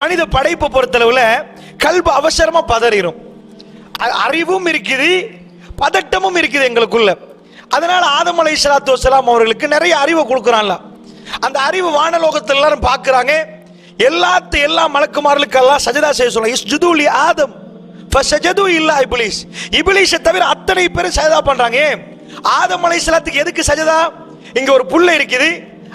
மனித படைப்பை பொறுத்தளவுல கல்பு அவசரமா பதறிடும் அ- அறிவும் இருக்குது பதட்டமும் இருக்குது எங்களுக்குள்ள. அதனால ஆதம் அலை சலாத்து வசலாம் அவர்களுக்கு நிறைய அறிவை கொடுக்குறான்ல. அந்த அறிவு வானலோகத்தில் எல்லாரும் பார்க்குறாங்க. எல்லாத்து எல்லா மலக்குமார்களுக்கு எல்லாம் சஜதா செய்ய சொல்ல இஸ்ஜுதுலி ஆதம் ஃபசஜது இல்லா இப்லீஸ். இப்லீஸை தவிர அத்தனை பேரும் சஜதா பண்ணுறாங்க ஆதம் அலை சலாத்துக்கு எதுக்கு சஜதா? இங்கே ஒரு புள்ள இருக்குது.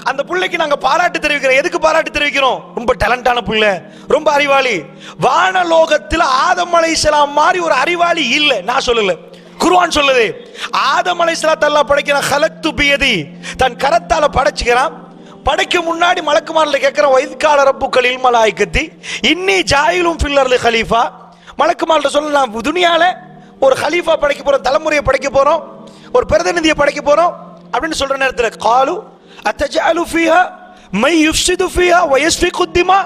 அந்த பிள்ளைக்கு நாங்க பாராட்டு தெரிவிக்கிறோம். எதுக்கு பாராட்டு தெரிவிக்கிறோம்? ரொம்ப டேலண்டான பிள்ளை ரொம்ப அறிவாளி. வானலோகத்தில் ஆதம் அலைஹிஸ்ஸலாம் மாதிரி ஒரு அறிவாளி இல்ல. நான் சொல்லல. குருவான் சொல்லுது. ஆதம் அலைஹிஸ்ஸலாத் அல்லாஹ் படைக்கிறான் ஹலக்து பியதி தன் கரத்தால படைச்சுக்கிறான். படைக்க முன்னாடி மலக்குமாரில் கேட்குற வைத்கால ரப்புக்கள் இல்மலாய்க்கத்தி இன்னி ஜாயிலும் ஃபில்லர்ல ஹலீஃபா. மலக்குமாரில் சொல்ல நான் துணியால ஒரு ஹலீஃபா படைக்க போகிறோம் தலைமுறையை படைக்க போகிறோம் ஒரு பிரதிநிதியை படைக்க போகிறோம் அப்படின்னு சொல்கிற நேரத்தில் காலு அத்தஜாலு ஃபீஹா மை யுஃப்சிது ஃபீஹா வயஸ்வி குத்திமா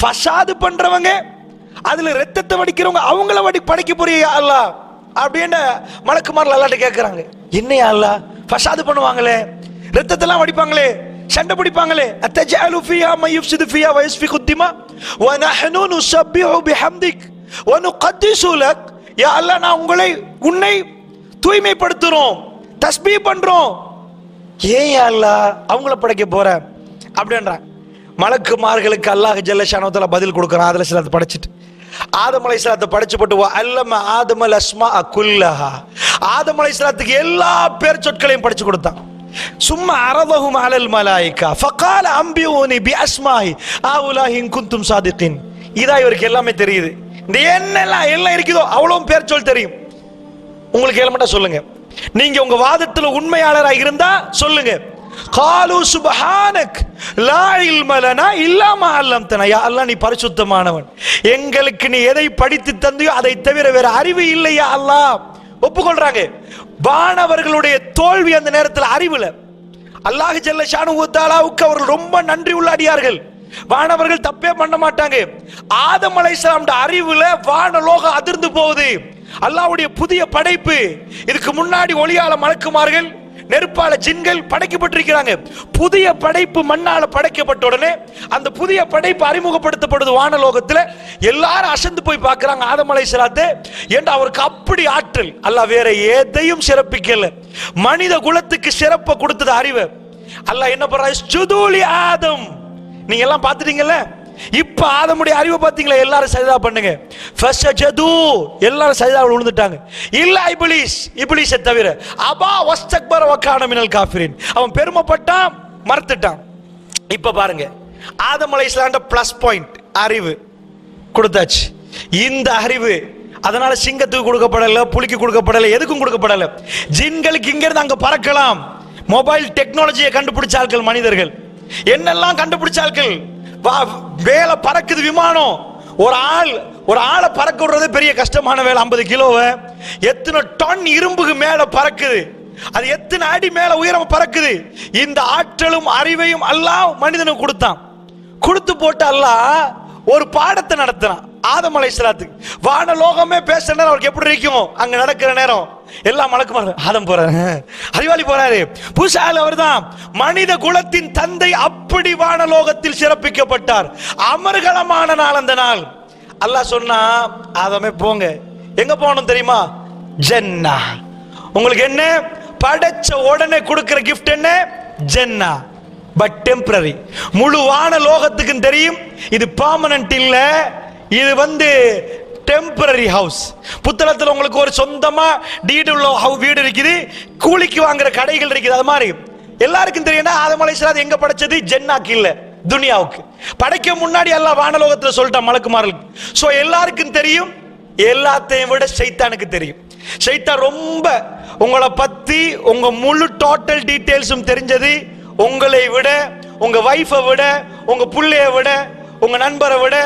ஃபசாது பண்ணுறவங்க அதில் ரத்தத்தை வடிக்கிறவங்க அவங்கள வடி படைக்க போறியா அல்லாஹ். அப்படின்னு மலக்குமாரில் அல்லாட்ட கேட்குறாங்க என்னையா அல்லாஹ்? ஃபசாது பண்ணுவாங்களே? ரத்தத்தெல்லாம் வடிப்பாங்களே? சண்டை பிடிப்பாங்களே? அத்தஜாலு ஃபீஹா மை யுஃப்சிது ஃபீஹா வயஸ்வி குத்திமா வனஹனு நுஸப்பிஹு பிஹம்திக் வனுகத்திஸு லக். யா அல்லாஹ் நான் உங்களை உன்னை தூய்மைப்படுத்துறோம் தஸ்பீ பண்றோம். ஏன் அல்லா? அல்லாஹ் அவங்கள படைக்க போற? அப்படின்றான் மலக்குமார்களுக்கு அல்லாஹ் ஜல்லஷானத்துல பதில் கொடுக்குறான். அதில் சிலத்தை படைச்சிட்டு. ஆதம் அலைஹிஸ்ஸலாத்தை படைச்சு போட்டு வா அல்லம ஆதம் அல் அஸ்மா குல்லஹா. ஆதம் அலைஹிஸ்ஸலாத்துக்கு எல்லா பேர் சொற்களையும் படிச்சு கொடுத்தான். சும்மா அரதஹும் அலல் மலாய்க்கா ஃபகால அம்பியூனி பி அஸ்மாஹி. ஆவுலாஹின் குந்தும் சாதித்தின் இதா இவருக்கு எல்லாமே தெரியுது. இந்த என்னெல்லாம் எல்லாம் இருக்குதோ அவ்வளோ பேர் சொல் தெரியும். உங்களுக்கு ஏழமட்டா சொல்லுங்க. நீங்க உங்க வாதத்துல உண்மையாளராக இருந்தா சொல்லுங்க. காலு சுபஹானக் லா இல்மலனா இல்லாம அல்லம்தனா. யா அல்லாஹ் நீ பரிசுத்தமானவன். எங்களுக்கு நீ எதை படித்து தந்தியோ அதை தவிர வேற அறிவு இல்லையா அல்லாஹ். ஒப்புக்கொள்றாங்க. வானவர்களுடைய தோல்வி அந்த நேரத்தில் அறிவுல. அல்லாஹ் ஜல்ல ஷானுத்தாலாவுக்கு அவர்கள் ரொம்ப நன்றி உள்ளாடியார்கள். வானவர்கள் தப்பே பண்ண மாட்டாங்க. ஆதம் அலை அறிவுல வானலோகம் அதிர்ந்து போகுது. அல்லாவுடைய புதிய படைப்பு இதுக்கு முன்னாடி ஒளியால மலக்குமார்கள் நெருப்பால ஜின்கள் படைக்கப்பட்டிருக்கிறாங்க. புதிய படைப்பு மண்ணால படைக்கப்பட்ட உடனே அந்த புதிய படைப்பு அறிமுகப்படுத்தப்படுது வானலோகத்துல. எல்லாரும் அசந்து போய் பார்க்கறாங்க ஆதமலை அலைஹிஸ்ஸலாத்தை என்று அவருக்கு அப்படி ஆற்றல்? அல்லாஹ் வேற எதையும் சிறப்பிக்கல. மனித குலத்துக்கு சிறப்பை கொடுத்தது அறிவு. அல்ல என்ன பண்றா சுதூலி ஆதம். நீங்க எல்லாம் பார்த்துட்டீங்கல்ல? இப்ப ஆதமுடைய அறிவை பார்த்தீங்களா எல்லாரும் சரிதா பண்ணுங்க. ஃபஸஜது எல்லாரும் சரிதா விழுந்துட்டாங்க இல்ல இபிலிஸ் இப்லீஸை தவிர அபா வஸ்தக்பர் வக்கான மினல் காஃபிரின். அவன் பெருமைப்பட்டான் மறுத்துட்டான். இப்ப பாருங்க. ஆதம் அலைஹிஸ்ஸலாம்ட ப்ளஸ் பாயிண்ட் அறிவு. கொடுத்தாச்சு. இந்த அறிவு அதனால சிங்கத்துக்கு கொடுக்கப்படல புலிக்கு கொடுக்கப்படல எதுக்கும் கொடுக்கப்படல? ஜின்களுக்கு இங்கிருந்து அங்க பறக்கலாம். மொபைல் டெக்னாலஜியை கண்டுபிடிச்ச ஆட்கள் மனிதர்கள். என்னெல்லாம் கண்டுபிடிச்ச ஆட்கள்? வேலை பறக்குது விமானம். ஒரு ஆள் ஒரு ஆளை பறக்க விடுறது பெரிய கஷ்டமான வேலை ஐம்பது கிலோவை. எத்தனை டன் இரும்புக்கு மேல பறக்குது. அது எத்தனை அடி மேல உயரம் பறக்குது. இந்த ஆற்றலும் அறிவையும் அல்லாஹ் மனிதனுக்கு கொடுத்தான். கொடுத்து போட்டு அல்லாஹ் ஒரு பாடத்தை நடத்தினான் ஆதம் அலைஹிஸ்ஸலாத்துக்கு வானலோகமே பேசுற நேரம் அவருக்கு எப்படி இருக்கும்? அங்க நடக்கிற நேரம். எல்லாம் மலக்குமார் ஆதம் போறாரு. அறிவாளி போறாரு. அவர் தான் மனித குலத்தின் தந்தை அப்படி வானலோகத்தில் சிறப்பிக்கப்பட்டார். அமர்கலமான நாள் அந்த நாள். அல்லாஹ் சொன்னா ஆதமே போங்க. எங்க போகணும் தெரியுமா? ஜென்னா. உங்களுக்கு என்ன? படைச்ச உடனே கொடுக்கிற கிஃப்ட் என்ன? ஜென்னா. பட் டெம்பரரி முழு வான லோகத்துக்கும் தெரியும் இது பர்மனன்ட் இல்லை. இது வந்து டெம்பரரி ஹவுஸ் புத்தளத்தில் உங்களுக்கு ஒரு சொந்தமா டீடு உள்ள வீடு இருக்குது. கூலிக்கு வாங்குற கடைகள் இருக்குது. அது மாதிரி. எல்லாருக்கும் தெரியும்னா ஆதம் அலைஹிஸ்ஸலாம் எங்க படைச்சது? ஜென்னாக்கு இல்ல. துனியாவுக்கு. படைக்க முன்னாடி எல்லாம் வானலோகத்தில் சொல்லிட்டான் மலக்குமார்களுக்கு ஸோ எல்லாருக்கும் தெரியும். எல்லாத்தையும் விட சைத்தானுக்கு தெரியும். சைத்தான் ரொம்ப உங்களை பத்தி உங்க முழு டோட்டல் டீட்டெயில்ஸும் தெரிஞ்சது. உங்களை விட உங்க வைஃபை விட உங்க பிள்ளைய விட உங்க நண்பரை விட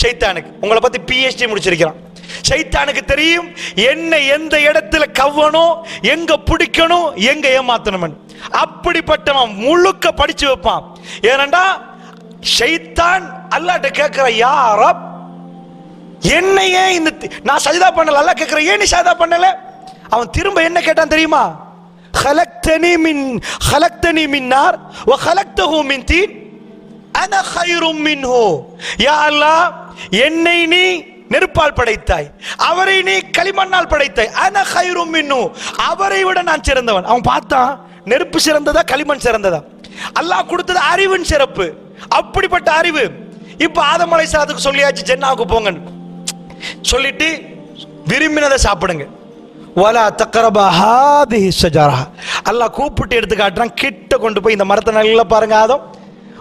சைத்தானுக்கு உங்களை பத்தி பிஹெச்டி முடிச்சிருக்கிறான் சைத்தானுக்கு தெரியும் என்ன எந்த இடத்துல கவ்வணும் எங்க பிடிக்கணும் எங்க ஏமாத்தணும் அப்படிப்பட்டவன் முழுக்க படிச்சு வைப்பான் ஏனண்டா ஷைத்தான் அல்லாட்ட கேட்கிற யாரப் என்னையே இந்த தி- நான் சஜிதா பண்ணல அல்லாஹ் கேட்கிறேன் ஏன் நீ சஜிதா பண்ணல அவன் திரும்ப என்ன கேட்டான் தெரியுமா خلقتني من خلقتني من نار وخلقته من طين அன ஹைரும் மின்ஹு யா அல்லாஹ் என்னை நீ நெருப்பால் படைத்தாய். அவரை நீ களிமண்ணால் படைத்தாய். அன ஹைரும் மின்னு. அவரை விட நான் சிறந்தவன். அவன் பார்த்தான் நெருப்பு சிறந்ததா களிமண் சிறந்ததா? அல்லாஹ் கொடுத்தது அறிவின் சிறப்பு. அப்படிப்பட்ட அறிவு. இப்ப ஆதம் அலைஹிஸ்ஸலாத்துக்கு சொல்லியாச்சு ஜென்னாவுக்கு போங்கன்னு. சொல்லிட்டு விரும்பினதை சாப்பிடுங்க. வலா தக்கரபா ஹாதிஹி ஷஜரா அல்லாஹ் கூப்பிட்டு எடுத்து காட்டுறான் கிட்ட கொண்டு போய் இந்த மரத்தை நல்லா பாருங்க ஆதம்.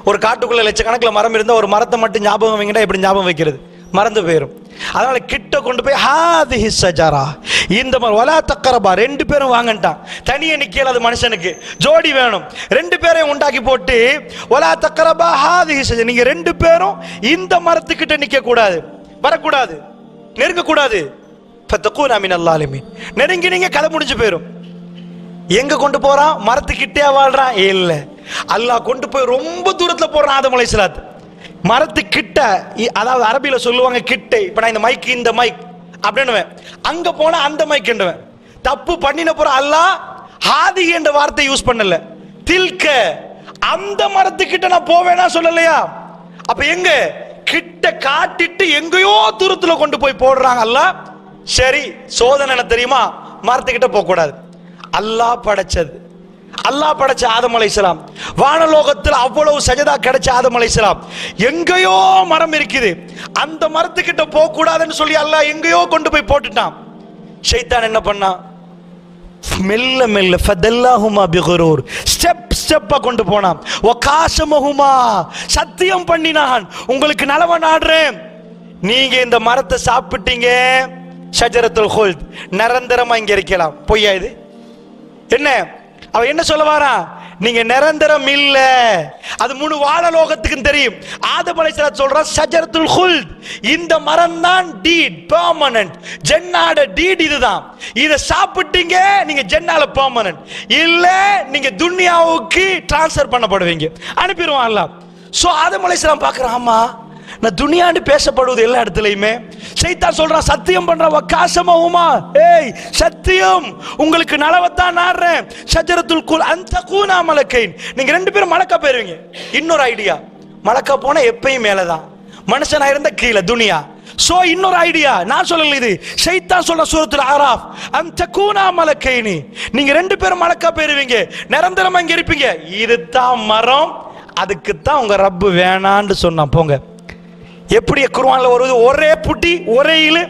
ஒரு காட்டுக்குள்ள லட்சக்கணக்கில் மரம் இருந்தால் ஒரு மரத்தை மட்டும் ஞாபகம் வைங்கடா எப்படி ஞாபகம் வைக்கிறது? மறந்து போயிடும் அதனால கிட்ட கொண்டு போய் ஹாதி ஷஜரா இந்த மரம் ஒலா தக்கரபா. ரெண்டு பேரும் வாங்கன்ட்டான். தனியே நிக்கல அது மனுஷனுக்கு. ஜோடி வேணும். ரெண்டு பேரையும் உண்டாக்கி போட்டு ஒலா தக்கரபா ஹாதி ஹிசஜா நீங்க ரெண்டு பேரும் இந்த மரத்துக்கிட்ட நிக்க கூடாது வரக்கூடாது. நெருங்க கூடாது பத்தக்கூன் அமீன் அல்லாலுமே நெருங்கி நீங்க கதை முடிஞ்சு போயிடும் எங்க கொண்டு போறான்? மரத்துக்கிட்டே வாழ்றான்? இல்லை. அல்லாஹ் கொண்டு போய் ரொம்ப தூரத்தில் போடுறான் ஆதம் அலைசலாத் மரத்து கிட்ட இ- அதாவது அரபியில சொல்லுவாங்க கிட்ட. இப்ப நான் இந்த மைக் இந்த மைக் அப்படின்னுவேன். அங்க போனால் அந்த மைக் தப்பு பண்ணின போற அல்லாஹ் ஹாதி என்ற வார்த்தை யூஸ் பண்ணல. தில்க அந்த மரத்துக்கிட்ட நான் போவேனா சொல்லலையா? அப்ப எங்க? கிட்ட காட்டிட்டு எங்கேயோ தூரத்துல கொண்டு போய் போடுறாங்க அல்லாஹ். சரி சோதனை என்ன தெரியுமா? மரத்துக்கிட்ட போக கூடாது அல்லாஹ் படைச்சது. அல்லாஹ் படைச்ச ஆதம் அலைசலாம் வானலோகத்தில் அவ்வளவு சஜதா கிடைச்ச ஆதம் அலைசலாம் எங்கேயோ மரம் இருக்குது. அந்த மரத்துக்கிட்ட போக கூடாதுன்னு சொல்லி அல்லாஹ் எங்கேயோ கொண்டு போய் போட்டுட்டான். ஷைத்தான் என்ன பண்ணான் மெல்ல மெல்ல ஃபதல்லாஹுமா பிகுரூர். ஸ்டெப் ஸ்டெப்பா கொண்டு போனான். வகாசமஹுமா சத்தியம் பண்ணினான். உங்களுக்கு நலவ நாடுறேன். நீங்க இந்த மரத்தை சாப்பிட்டீங்க. ஷஜரத்துல் ஹோல்த். நிரந்தரமா இங்க இருக்கலாம். பொய்யா இது? என்ன? அவர் என்ன சொல்ல வாரா நீங்க நிரந்தரம் இல்ல. அது முழு வானலோகத்துக்கும் தெரியும். ஆதம் அலைஹிஸ்ஸலாம் சொல்ற சஜரத்துல் ஹுல் இந்த மரம் தான் டீட் பெர்மனன்ட் ஜென்னாட டீட் இதுதான். இத சாப்பிட்டீங்க நீங்க ஜென்னால பெர்மனன்ட் இல்ல நீங்க துன்யாவுக்கு டிரான்ஸ்ஃபர் பண்ணப்படுவீங்க. அனுப்பிடுவாங்களா சோ ஆதம் அலைஹிஸ்ஸலாம் பார்க்கறான் ஆமா நான் துணியாண்டு பேசப்படுவது எல்லா இடத்துலையுமே. சைத்தா சொல்றான் சத்தியம் பண்ற வக்காசமாவுமா ஏய் சத்தியம். உங்களுக்கு நலவத்தான் நாடுறேன் சஜரத்துல் குல் அந்த கூனா மலக்கைன். நீங்க ரெண்டு பேரும் மலக்கா போயிருவீங்க. இன்னொரு ஐடியா. மலக்கா போனா எப்பயும் மேலதான். மனுஷனா இருந்த கீழே துனியா சோ இன்னொரு ஐடியா. நான் சொல்லல இது. ஷைத்தான் சொல்ற சூரத்துல ஆராஃப் அந்த கூனா மலக்கைனி. நீங்க ரெண்டு பேரும் மலக்கா போயிருவீங்க. நிரந்தரமா இங்க இருப்பீங்க. இதுதான் மரம். அதுக்கு தான் உங்க ரப்பு வேணான்னு சொன்னான். போங்க. எப்படி குர்வானில் வருவது ஒரே புட்டி ஒரே இழு.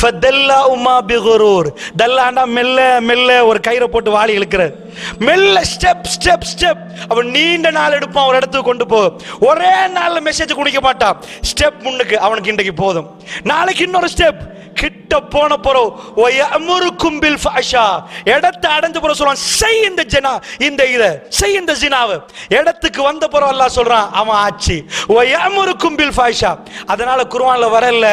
ஃபதல்லா உமா பிகுரூர். தல்லாண்டா மெல்ல மெல்ல ஒரு கயிறை போட்டு வாளி இழுக்கிறார். மெல்ல ஸ்டெப் ஸ்டெப் ஸ்டெப் அவன் நீண்ட நாள் எடுப்பான் ஒரு இடத்துக்கு கொண்டு போ. ஒரே நாளில் மெசேஜ் குடிக்க மாட்டான். ஸ்டெப் முன்னுக்கு அவனுக்கு இன்றைக்கு போதும். நாளைக்கு இன்னொரு ஸ்டெப் கிட்ட போன போறோம் ஒயமுருக்கும் பில் ஃபாஷா இடத்தை அடைஞ்ச போற சொல்றான் செய் இந்த ஜனா இந்த இத செய் இந்த ஜினாவை. இடத்துக்கு வந்த போறோம் அல்லா சொல்றான் அவன் ஆச்சு ஒயமுருக்கும் பில் ஃபாஷா அதனால குர்ஆன்ல வரல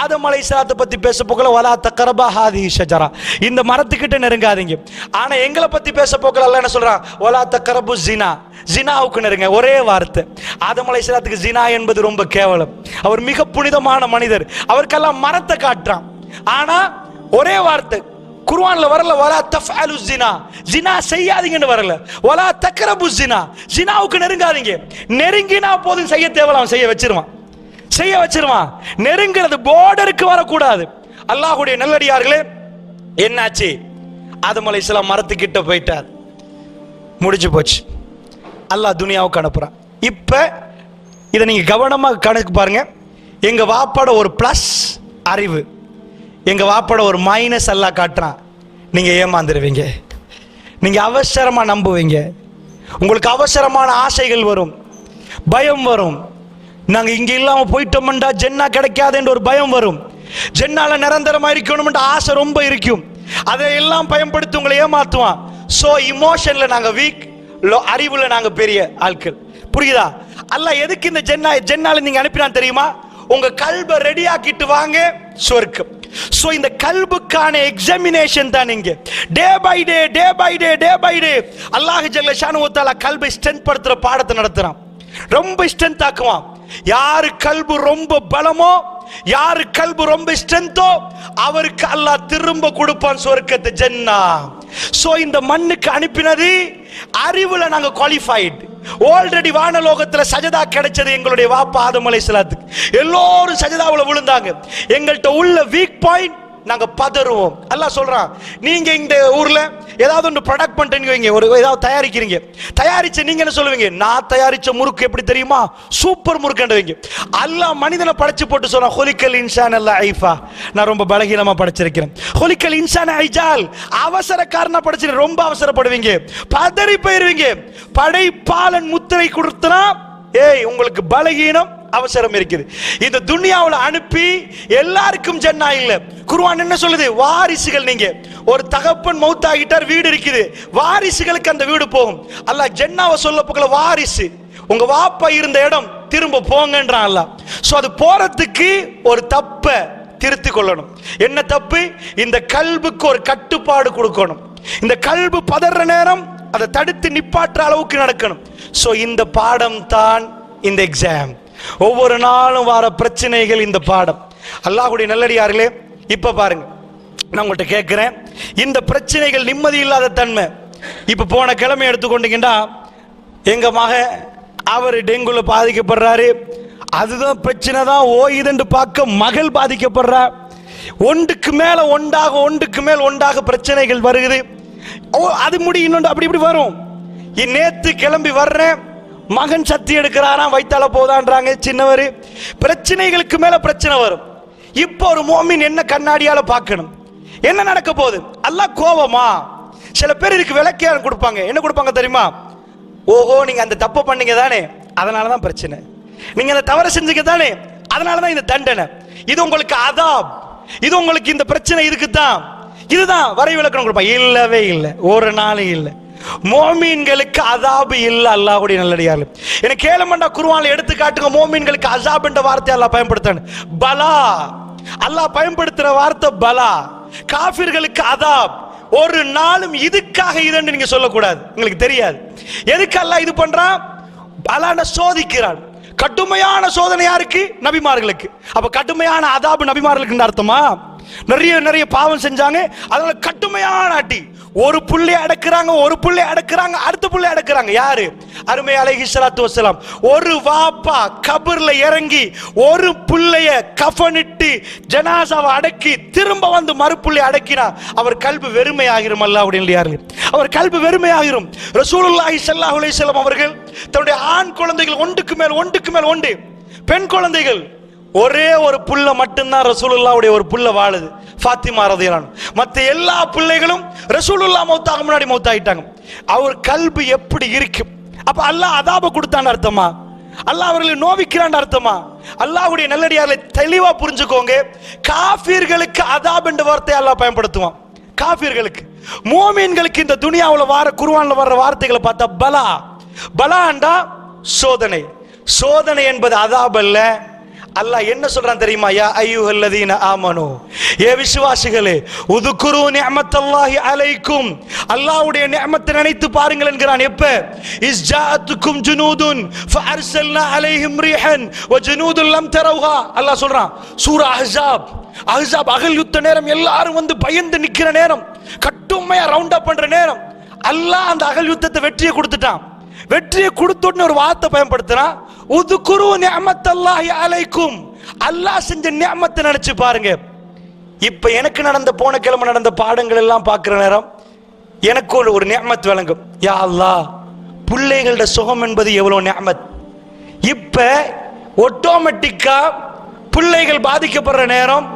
ஆதம் அலைஹிஸ்ஸலாத்தை பத்தி பேச போகல வலா தக்கரபா ஹாதி ஷஜரா. இந்த மரத்துக்கிட்ட நெருங்காதீங்க. ஆனா எங்களை பத்தி பேச போகல அல்ல என்ன சொல்றான் வலா தக்கரபு ஜினா. ஜினாவுக்கு நெருங்க ஒரே வார்த்தை. ஆதம் அலைசலாத்துக்கு ஜினா என்பது ரொம்ப கேவலம். அவர் மிக புனிதமான மனிதர். அவருக்கெல்லாம் மரத்தை காட்டுறான். ஆனா ஒரே வார்த்தை. குர்ஆன்ல வரல வலா தஃஅலு ஜினா. ஜினா செய்யாதீங்கன்னு வரல. வலா தக்ரபு ஜினா. ஜினாவுக்கு நெருங்காதீங்க. நெருங்கினா போதும் செய்ய தேவலாம். அவன் செய்ய வச்சிருவான். செய்ய வச்சிருவான். நெருங்கிறது போர்டருக்கு வரக்கூடாது. அல்லாஹுடைய நல்லடியார்களே என்னாச்சு? ஆதம் அலைஹிஸ்ஸலாம் மரத்துக்கிட்ட போயிட்டார். முடிஞ்சு போச்சு. அல்லாஹ் துனியாவுக்கு அனுப்புகிறான் இப்போ இதை நீங்கள் கவனமாக கணக்கு பாருங்க. எங்கள் வாப்பாட ஒரு ப்ளஸ் அறிவு. எங்கள் வாப்பாட ஒரு மைனஸ் எல்லாம் காட்டுறான். நீங்கள் ஏமாந்துருவீங்க. நீங்கள் அவசரமாக நம்புவீங்க. உங்களுக்கு அவசரமான ஆசைகள் வரும். பயம் வரும். நாங்கள் இங்கே இல்லாமல் போயிட்டோம்டா ஜென்னா கிடைக்காதுன்ற ஒரு பயம் வரும். ஜென்னால நிரந்தரமாக இருக்கணும்ன்ற ஆசை ரொம்ப இருக்கும். அதை எல்லாம் பயன்படுத்தி உங்களை ஏமாற்றுவான் ஸோ இமோஷனில் நாங்கள் வீக் அறிவுல நாங்க பெரிய ஆட்கள். புரியுதா? அல்ல எதுக்கு இந்த ஜென்னா ஜென்னால நீங்க அனுப்பினான் தெரியுமா? உங்க கல்வை ரெடி ஆக்கிட்டு வாங்க சொர்க்கம். சோ இந்த கல்புக்கான எக்ஸாமினேஷன் தான் இங்க. Day by day day by day day by day அல்லாஹ் ஜல்ல ஷானு கல்வை கல்பை ஸ்ட்ரென்த் படுத்துற பாடத்தை நடத்துறான். ரொம்ப ஸ்ட்ரென்த் ஆக்குவான். யாரு கல்பு ரொம்ப பலமோ யாரு கல்பு ரொம்ப ஸ்ட்ரென்த்தோ அவருக்கு அல்லாஹ் திரும்ப கொடுப்பான் சொர்க்கத்தை ஜென்னா. சோ இந்த மண்ணுக்கு அனுப்பினது அறிவுல நாங்க குவாலிஃபைடு ஆல்ரெடி வானலோகத்துல சஜதா கிடைச்சது எங்களுடைய வாப்பா ஆதமலை சிலாத்துக்கு. எல்லோரும் சஜதாவில் விழுந்தாங்க. எங்கள்கிட்ட உள்ள வீக் பாயிண்ட் நாங்க பதறுவோம். எல்லாம் சொல்றான் நீங்க இந்த ஊர்ல ஏதாவது ஒன்று ப்ரொடக்ட் பண்ணிட்டீங்க வைங்க. ஒரு ஏதாவது தயாரிக்கிறீங்க. தயாரிச்ச நீங்க என்ன சொல்லுவீங்க? நான் தயாரிச்ச முறுக்கு எப்படி தெரியுமா? சூப்பர் முறுக்குன்றவங்க. அல்லா மனிதனை படைச்சு போட்டு சொல்றான் ஹொலிக்கல் இன்சான் அல்ல ஐஃபா நான் ரொம்ப பலகீனமா படைச்சிருக்கிறேன். ஹொலிக்கல் இன்சான் ஐஜால். அவசரக்காரனா படைச்சிருக்கேன் ரொம்ப அவசரப்படுவீங்க. பதறி போயிருவீங்க. படைப்பாளன் முத்திரை கொடுத்தனா ஏய் உங்களுக்கு பலகீனம் அவசரம் இருக்குது. இந்த துன்யாவில் அனுப்பி எல்லாருக்கும் ஜன்னா இல்லை. குருவான் என்ன சொல்லுது? வாரிசுகள் நீங்க. ஒரு தகப்பன் மௌத்தாகிட்டார் வீடு இருக்குது. வாரிசுகளுக்கு அந்த வீடு போகும். அல்லாஹ் ஜென்னாவை சொல்ல போகல வாரிசு. உங்க வாப்பா இருந்த இடம் திரும்ப போங்கன்றான் அல்லாஹ். சோ அது போறதுக்கு ஒரு தப்ப திருத்தி கொள்ளணும். என்ன தப்பு? இந்த கல்புக்கு ஒரு கட்டுப்பாடு கொடுக்கணும். இந்த கல்பு பதற நேரம் அதை தடுத்து நிப்பாட்டுற அளவுக்கு நடக்கணும். சோ இந்த பாடம் தான் இந்த எக்ஸாம் ஒவ்வொரு நாளும் வர பிரச்சனைகள் இந்த பாடம். அல்லாஹுடைய நல்லடியார்களே இப்ப பாருங்க. நான் உங்கள்கிட்ட கேட்கிறேன். இந்த பிரச்சனைகள் நிம்மதி இல்லாத தன்மை. இப்ப போன கிழமை எடுத்துக்கொண்டீங்கன்னா எங்க மக அவர் டெங்குல பாதிக்கப்படுறாரு. அதுதான் பிரச்சனை தான் ஓயுதுன்னு பார்க்க மகள் பாதிக்கப்படுறா. ஒன்றுக்கு மேல ஒன்றாக ஒன்றுக்கு மேல் ஒன்றாக பிரச்சனைகள் வருகுது. ஓ அது இன்னொன்று அப்படி இப்படி வரும். இ- நேத்து கிளம்பி வர்றேன். மகன் சத்தி எடுக்கிறாராம் வைத்தால போதான்றாங்க சின்னவர். பிரச்சனைகளுக்கு மேல பிரச்சனை வரும். இப்போ ஒரு மோமின் என்ன கண்ணாடியால பார்க்கணும்? என்ன நடக்க போகுது? அல்லாஹ் கோவமா? சில பேர் இதுக்கு விளக்கே கொடுப்பாங்க. என்ன கொடுப்பாங்க தெரியுமா? ஓஹோ நீங்க அந்த தப்பு பண்ணீங்க தானே. அதனால தான் பிரச்சனை. நீங்க அந்த தவறு செஞ்சீங்க தானே. அதனால தான் இந்த தண்டனை. இது உங்களுக்கு அதாப். இது உங்களுக்கு இந்த பிரச்சனை இதுக்கு தான் இதுதான் வரை விளக்கணும் கொடுப்பாங்க. இல்லவே இல்லை. ஒரு நாளும் இல்லை. மோமீன்களுக்கு அதாபு இல்லை அல்லாஹுடைய நல்லடியார் எனக்கு கேளுமண்டா குருவான்ல எடுத்து காட்டுங்க மோமீன்களுக்கு அசாப் என்ற வார்த்தை அல்லாஹ் பயன்படுத்தான பலா. அல்லாஹ் பயன்படுத்துற வார்த்தை பலா. காஃபிர்களுக்கு அதாப். ஒரு நாளும் இதுக்காக இதுன்னு நீங்க சொல்லக்கூடாது. உங்களுக்கு தெரியாது. எதுக்கு அல்லாஹ் இது பண்றான்? பலான சோதிக்கிறான். கடுமையான சோதனையா இருக்கு நபிமார்களுக்கு. அப்ப கடுமையான அதாபு நபிமார்களுக்கு அர்த்தமா? நிறைய நிறைய பாவம் செஞ்சாங்க. அதனால கட்டுமையான ஆட்டி ஒரு புள்ளை அடக்குறாங்க ஒரு புள்ளை அடக்குறாங்க அடுத்த புள்ளை அடக்குறாங்க. யாரு? அருமை அலைஹி சலாத்து வசலாம் ஒரு வாப்பா கபர்ல இறங்கி ஒரு புள்ளைய கஃனிட்டு ஜனாசாவை அடக்கி திரும்ப வந்து மறுப்புள்ளை அடக்கினா அவர் கல்வி வெறுமையாகிரும் அல்ல அப்படின்னு அவர் கல்வி வெறுமையாகிரும். ரசூலுல்லாஹி சல்லாஹ் அலைஹி அவர்கள் தன்னுடைய ஆண் குழந்தைகள் ஒன்றுக்கு மேல் ஒன்றுக்கு மேல் ஒன்று பெண் குழந்தைகள் ஒரே ஒரு புள்ள மட்டும்தான் ரசூலுல்லாவுடைய ஒரு புள்ள வாழுது ஃபாத்திமா ரதியலான் மற்ற எல்லா பிள்ளைகளும் ரசூலுல்லா மௌத்தாக முன்னாடி மௌத்தாயிட்டாங்க. அவர் கல்பு எப்படி இருக்கும்? அப்ப அல்லாஹ் அதாப கொடுத்தான்னு அர்த்தமா? அல்லாஹ் அவர்களை நோவிக்கிறான் அர்த்தமா? அல்லாஹ்வுடைய நல்லடியார்களை தெளிவா புரிஞ்சுக்கோங்க. காஃபிர்களுக்கு அதாப் என்ற வார்த்தையை அல்லாஹ் பயன்படுத்துவான். காஃபிர்களுக்கு. மோமீன்களுக்கு இந்த துனியாவில் வார குருவான்ல வர்ற வார்த்தைகளை பார்த்தா பலா. பலாண்டா சோதனை. சோதனை என்பது அதாப் அல்ல அல்லாஹ் என்ன சொல்றான் தெரியுமா? யா ஐயுஹல்லதீன ஆமனு. ஏ விசுவாசிகளே உதுக்குரு நிஅமத்தல்லாஹி அலைக்கும். அல்லாஹ்வுடைய நிஅமத்தை நினைத்து பாருங்கள் என்கிறான். எப்ப? இஸ்ஜாஅத்துக்கும் ஜுனூதுன் ஃபஅர்சல்னா அலைஹிம் ரீஹன் வ ஜுனூதுல் லம் தரவுஹா அல்லாஹ் சொல்றான் சூரா அஹ்ஸாப் அஹ்ஸாப் அகல் யுத்த நேரம் எல்லாரும் வந்து பயந்து நிக்கிற நேரம். கட்டுமையா ரவுண்ட் அப் பண்ற நேரம். அல்லாஹ் அந்த அகல் யுத்தத்தை வெற்றியை கொடுத்துட்டான். வெற்றியை கொடுத்தோன்னு ஒரு வார்த்தை பயன்படுத்துறான். உதுக்குரு நியமத்தல்லாஹி அலைக்கும். அல்லாஹ் செஞ்ச நியமத்தை நினைச்சு பாருங்க. இப்ப எனக்கு நடந்த போன கிழமை நடந்த பாடங்கள் எல்லாம் பார்க்குற நேரம் எனக்கு ஒரு ஒரு நியமத் விளங்கும். யா அல்லாஹ் பிள்ளைகளோட சுகம் என்பது எவ்வளோ நியமத்? இப்ப ஆட்டோமேட்டிக்கா பிள்ளைகள் பாதிக்கப்படுற நேரம்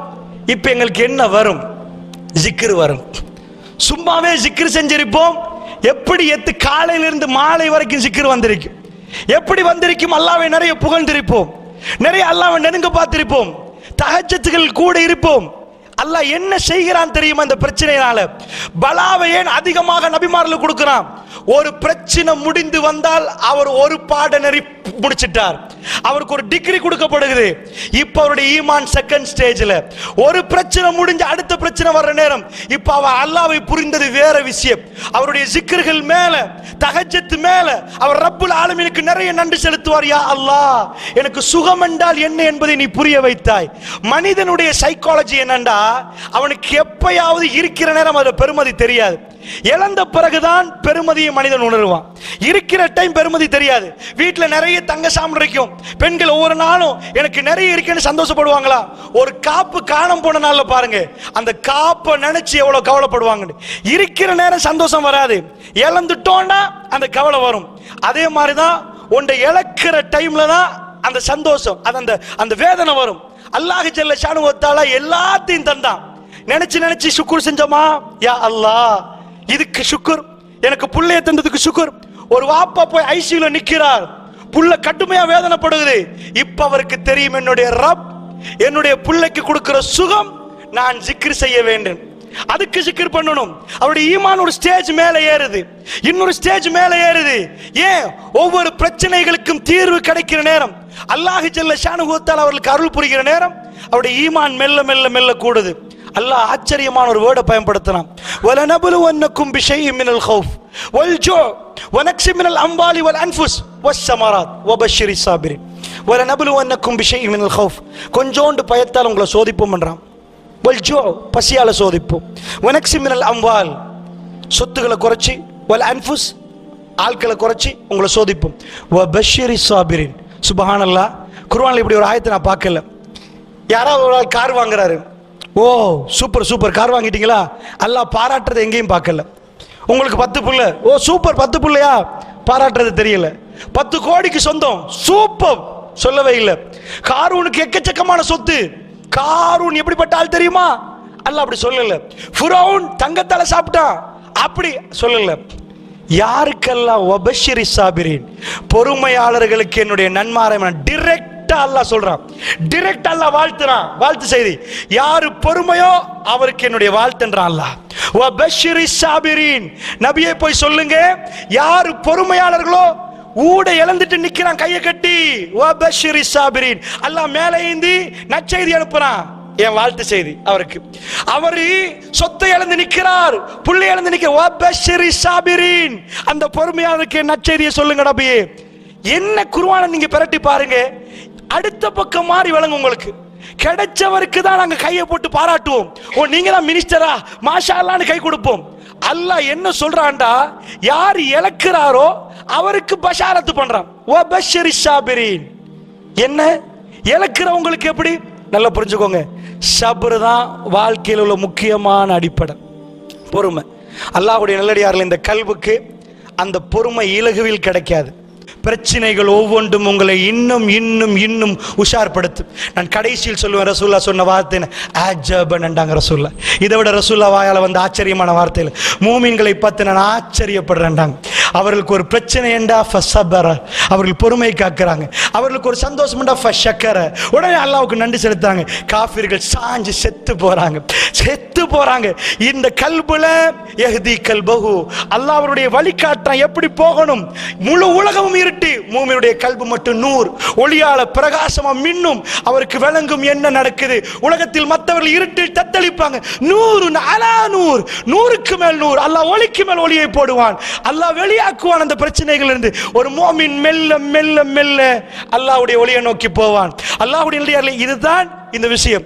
இப்ப எங்களுக்கு என்ன வரும்? ஜிக்ரு வரும். சும்மாவே ஜிக்ரு செஞ்சிருப்போம். எப்படி எத்து காலையிலிருந்து மாலை வரைக்கும் ஜிக்ரு வந்திருக்கும் எப்படி வந்திருக்கும்? அல்லாவை நிறைய புகழ்ந்திருப்போம். நிறைய அல்லாவை நெருங்க பார்த்திருப்போம். தகச்சத்துகள் கூட இருப்போம். அல்லாஹ் என்ன செய்கிறான் தெரியுமா இந்த பிரச்சனையினால? பலாவை ஏன் அதிகமாக நபிமாரில் கொடுக்கிறான்? ஒரு பிரச்சனை முடிந்து வந்தால் அவர் ஒரு பாடநெறி முடிச்சிட்டார். அவருக்கு ஒரு டிகிரி கொடுக்கப்படுகிறது. இப்ப அவருடைய ஈமான் செகண்ட் ஸ்டேஜ்ல ஒரு பிரச்சனை முடிஞ்சு அடுத்த பிரச்சனை வர்ற நேரம். இப்ப அவ அல்லாவை புரிந்தது வேற விஷயம். அவருடைய சிக்கர்கள் மேல தகஜத்து மேல அவர் ரப்புல் ஆலமீனுக்கு நிறைய நன்றி செலுத்துவார் யா அல்லாஹ். எனக்கு சுகம் என்றால் என்ன என்பதை நீ புரிய வைத்தாய். மனிதனுடைய சைக்காலஜி என்னண்டா? அவனுக்கு எப்பயாவது இருக்கிற நேரம் அதுல பெருமதி தெரியாது. இழந்த பிறகுதான் பெருமதியை மனிதன் உணருவான். இருக்கிற டைம் பெருமதி தெரியாது. வீட்டில் நிறைய தங்க சாமன் இருக்கும் பெண்கள் ஒவ்வொரு நாளும் எனக்கு நிறைய இருக்குன்னு சந்தோஷப்படுவாங்களா? ஒரு காப்பு காணம் போன நாள்ல பாருங்க. அந்த காப்பை நினைச்சு எவ்வளவு கவலைப்படுவாங்கன்னு. இருக்கிற நேரம் சந்தோஷம் வராது. இழந்துட்டோம்னா அந்த கவலை வரும். அதே மாதிரிதான் உன்னை இழக்கிற டைம்ல தான் அந்த சந்தோஷம் அது அந்த அந்த வேதனை வரும். அல்லாஹ் ஜல்ல ஷானுவத்தால எல்லாத்தையும் தந்தான். நினைச்சு நினைச்சு சுக்குர் செஞ்சோமா? யா அல்லாஹ். இதுக்கு சுக்கர். எனக்கு புள்ளைய தந்ததுக்கு சுக்கர். ஒரு வாப்பா போய் ஐசியூல நிக்கிறார். புள்ள கடுமையா வேதனைப்படுகிறது. இப்ப அவருக்கு தெரியும் என்னுடைய ரப் என்னுடைய புள்ளைக்கு கொடுக்கிற சுகம் நான் ஜிக்கிர் செய்ய வேண்டும். அதுக்கு சிக்கர் பண்ணணும். அவருடைய ஈமான் ஒரு ஸ்டேஜ் மேல ஏறுது. இன்னொரு ஸ்டேஜ் மேல ஏறுது. ஏன்? ஒவ்வொரு பிரச்சனைகளுக்கும் தீர்வு கிடைக்கிற நேரம். அல்லாஹ் ஜல்ல ஷானுகோத்தால் அவர்களுக்கு அருள் புரிகிற நேரம். அவருடைய ஈமான் மெல்ல மெல்ல மெல்ல கூடுது. அல்லாஹ் ஆச்சரியமான ஒரு வேர்டை பயன்படுத்தினான் وَلَنَبْلُوَنَّكُمْ بِشَيْءٍ مِنَ الْخَوْفِ وَالْجُوعِ وَنَقْصٍ مِنَ الْأَمْوَالِ وَالْأَنْفُسِ وَالثَّمَرَاتِ وَبَشِّرِ الصَّابِرِينَ وَلَنَبْلُوَنَّكُمْ بِشَيْءٍ مِنَ الْخَوْفِ கொஞ்சோண்டு பயத்தால் உங்களை சோதிப்போம் என்றான் வல்ஜோ பசியால சோதிப்போம் வனக்சி மினல் அம்வால் சொத்துக்களை குறைச்சி வல் அன்ஃபுஸ் ஆட்களை குறைச்சி உங்களை சோதிப்போம் வ பஷீரி சாபிரின் சுபஹானல்லா குர்ஆன்ல இப்படி ஒரு ஆயத்தை நான் பார்க்கல யாராவது ஒரு ஆள் கார் வாங்குறாரு ஓ சூப்பர் சூப்பர். கார் வாங்கிட்டீங்களா? அல்லா பாராட்டுறது எங்கேயும் பார்க்கல. உங்களுக்கு பத்து புள்ள ஓ சூப்பர் பத்து புள்ளையா பாராட்டுறது தெரியல. பத்து கோடிக்கு சொந்தம். சூப்பர். சொல்லவே இல்லை. காரூனுக்கு எக்கச்சக்கமான சொத்து. காரூன் எப்படிப்பட்ட ஆள் தெரியுமா? அல்ல அப்படி சொல்லல. ஃபுரௌன் தங்கத்தால சாப்பிட்டான். அப்படி சொல்லல. யாருக்கெல்லாம்? ஒபஷிரி சாபிரின். பொறுமையாளர்களுக்கு என்னுடைய நன்மாரை டிரெக்ட் அல்லாஹ் சொல்றான். டிரெக்ட் அல்லாஹ் வாழ்த்துறான். வாழ்த்து செய்தி. யாரு பொறுமையோ அவருக்கு என்னுடைய வாழ்த்துன்றான் அல்லாஹ். ஒபஷிரி சாபிரின் நபியே போய் சொல்லுங்க. யாரு பொறுமையாளர்களோ ஊட இழந்துட்டு நிக்கிறான் கையை கட்டி. ஒபஷிரி சாபிரின் அல்லாஹ் மேலே ஏந்தி நற்செய்தி அனுப்புறான். என் வாழ்த்து செய்தி அவருக்கு. அவரு சொத்தை இழந்து நிற்கிறார் புள்ளை இழந்து நிற்க வபஷிரி சாபிரின் அந்த பொறுமையாளருக்கு என் நற்செய்தியை சொல்லுங்க நபியே. என்ன குருவான நீங்க பிரட்டி பாருங்க. அடுத்த பக்கம் மாறி விளங்கும் உங்களுக்கு. கிடைச்சவருக்கு தான் நாங்க கையை போட்டு பாராட்டுவோம். ஓ நீங்க தான் மினிஸ்டரா மாஷா அல்லான்னு கை கொடுப்போம். அல்லாஹ் என்ன சொல்றான்டா? யார் இழக்கிறாரோ அவருக்கு பஷாரத்து பண்றான். ஓ பஷரி சாபிரின் என்ன? இழக்கிறவங்களுக்கு எப்படி? நல்லா புரிஞ்சுக்கோங்க. சபரு தான் வாழ்க்கையில் உள்ள முக்கியமான அடிப்படை. பொறுமை. அல்லாஹுடைய நல்லடியார்கள் இந்த கல்வுக்கு அந்த பொறுமை இலகுவில் கிடைக்காது. பிரச்சனைகள் ஒவ்வொன்றும் உங்களை இன்னும் இன்னும் இன்னும் உஷார்படுத்தும். நான் கடைசியில் சொல்லுவேன் ரசூல்லா சொன்ன வார்த்தை ஆஜபன்ண்டாங்க ரசூல்லா இதை விட ரசூல்லா வாயால் வந்த ஆச்சரியமான வார்த்தையில் மூமின்களை பார்த்து நான் ஆச்சரியப்படுறேன்டாங்க அவர்களுக்கு ஒரு பிரச்சனை என்றா ஃபசபர. அவர்கள் பொறுமை காக்குறாங்க. அவர்களுக்கு ஒரு சந்தோஷம்டா ஃபஷக்கர. உடனே அல்லாவுக்கு நன்றி செலுத்தாங்க காஃபிர்கள் சாஞ்சு செத்து போறாங்க. செத்து போறாங்க. இந்த கல்புல எஹதி கல்பகு அல்லாஹ் அவருடைய வழிகாட்டான் எப்படி போகணும்? முழு உலகமும் இருட்டு மூமியுடைய கல்வி மட்டும் நூறு. ஒளியால பிரகாசமா மின்னும் அவருக்கு விளங்கும் என்ன நடக்குது? உலகத்தில் மற்றவர்கள் இருட்டில் தத்தளிப்பாங்க. நூறு அலா நூறு. நூறுக்கு மேல் நூறு. அல்லாஹ் ஒளிக்கு மேல் ஒளியை போடுவான். அல்லாஹ் வெளியாக்குவான் அந்த பிரச்சனைகள் இருந்து ஒரு மோமின் மெல்ல மெல்ல மெல்ல அல்லாவுடைய ஒளியை நோக்கி போவான். அல்லாவுடைய இதுதான் இந்த விஷயம்.